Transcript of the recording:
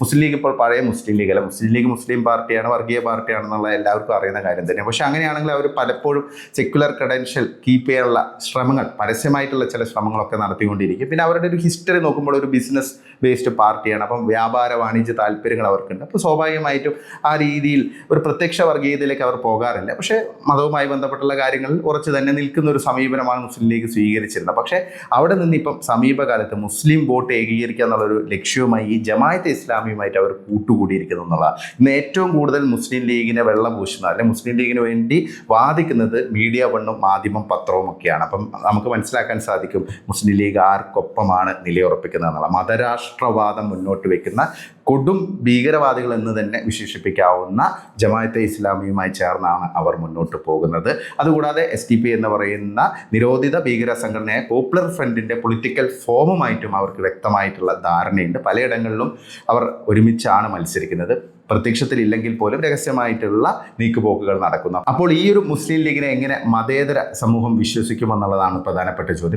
മുസ്ലിം league ഇപ്പോൾ പഴയ മുസ്ലിം league അല്ല. മുസ്ലിം ലീഗ് മുസ്ലിം പാർട്ടിയാണ് വർഗീയ പാർട്ടിയാണെന്നുള്ള എല്ലാവർക്കും അറിയുന്ന കാര്യം തന്നെ. പക്ഷെ അങ്ങനെയാണെങ്കിൽ അവർ പലപ്പോഴും സെക്യുലർ ക്രെഡൻഷ്യൽ കീപ്പ് ചെയ്യാനുള്ള ശ്രമങ്ങൾ പരസ്യമായിട്ടുള്ള ചില ശ്രമങ്ങളൊക്കെ നടത്തിക്കൊണ്ടിരിക്കും. പിന്നെ അവരുടെ ഒരു ഹിസ്റ്ററി നോക്കുമ്പോൾ ഒരു ബിസിനസ് ബേസ്ഡ് പാർട്ടിയാണ്. അപ്പം വ്യാപാര വാണിജ്യ താല്പര്യങ്ങൾ അവർക്കുണ്ട്. അപ്പോൾ സ്വാഭാവികമായിട്ടും ആ രീതിയിൽ ഒരു പ്രത്യക്ഷ വർഗീയതയിലേക്ക് അവർ പോകാറില്ല. പക്ഷേ മതവുമായി ബന്ധപ്പെട്ടുള്ള കാര്യങ്ങളിൽ ഉറച്ചു തന്നെ നിൽക്കുന്ന ഒരു സമീപനമാണ് മുസ്ലിം ലീഗ് സ്വീകരിച്ചിരുന്നത്. പക്ഷേ അവിടെ നിന്ന് ഇപ്പം സമീപകാലത്ത് മുസ്ലിം വോട്ട് ഏകീകരിക്കുക എന്നുള്ളൊരു ലക്ഷ്യവുമായി ഈ ജമായത്തെ ഇസ്ലാമിയുമായിട്ട് അവർ കൂട്ടുകൂടിയിരിക്കുന്നു എന്നുള്ളതാണ്. ഇന്ന് ഏറ്റവും കൂടുതൽ മുസ്ലിം ലീഗിനെ വെള്ളം പൂശുന്ന അല്ലെങ്കിൽ മുസ്ലിം ലീഗിന് വേണ്ടി വാദിക്കുന്നത് മീഡിയ വണ്ണും മാധ്യമം പത്രവും ഒക്കെയാണ്. അപ്പം നമുക്ക് മനസ്സിലാക്കാൻ സാധിക്കും മുസ്ലിം ലീഗ് ആർക്കൊപ്പമാണ് നിലയുറപ്പിക്കുന്നത് എന്നുള്ള മതരാഷ്ട്രവാദം മുന്നോട്ട് വെക്കുന്ന കൊടും ഭീകരവാദികൾ എന്ന് തന്നെ വിശേഷിപ്പിക്കാവുന്ന ജമാഅത്തെ ഇസ്ലാമിയുമായി ചേർന്നാണ് അവർ മുന്നോട്ട് പോകുന്നത്. അതുകൂടാതെ എസ് ടി പി എന്ന് പറയുന്ന നിരോധിത ഭീകര സംഘടനയായ പോപ്പുലർ ഫ്രണ്ടിന്റെ പൊളിറ്റിക്കൽ ഫോമുമായിട്ടും അവർക്ക് വ്യക്തമായിട്ടുള്ള ധാരണയുണ്ട്. പലയിടങ്ങളിലും അവർ ഒരുമിച്ചാണ് മത്സരിക്കുന്നത്. പ്രത്യക്ഷത്തിലില്ലെങ്കിൽ പോലും രഹസ്യമായിട്ടുള്ള നീക്കുപോക്കുകൾ നടക്കുന്നു. അപ്പോൾ ഈ ഒരു മുസ്ലിം ലീഗിനെ എങ്ങനെ മതേതര സമൂഹം വിശ്വസിക്കുമെന്നുള്ളതാണ് പ്രധാനപ്പെട്ട ചോദ്യം.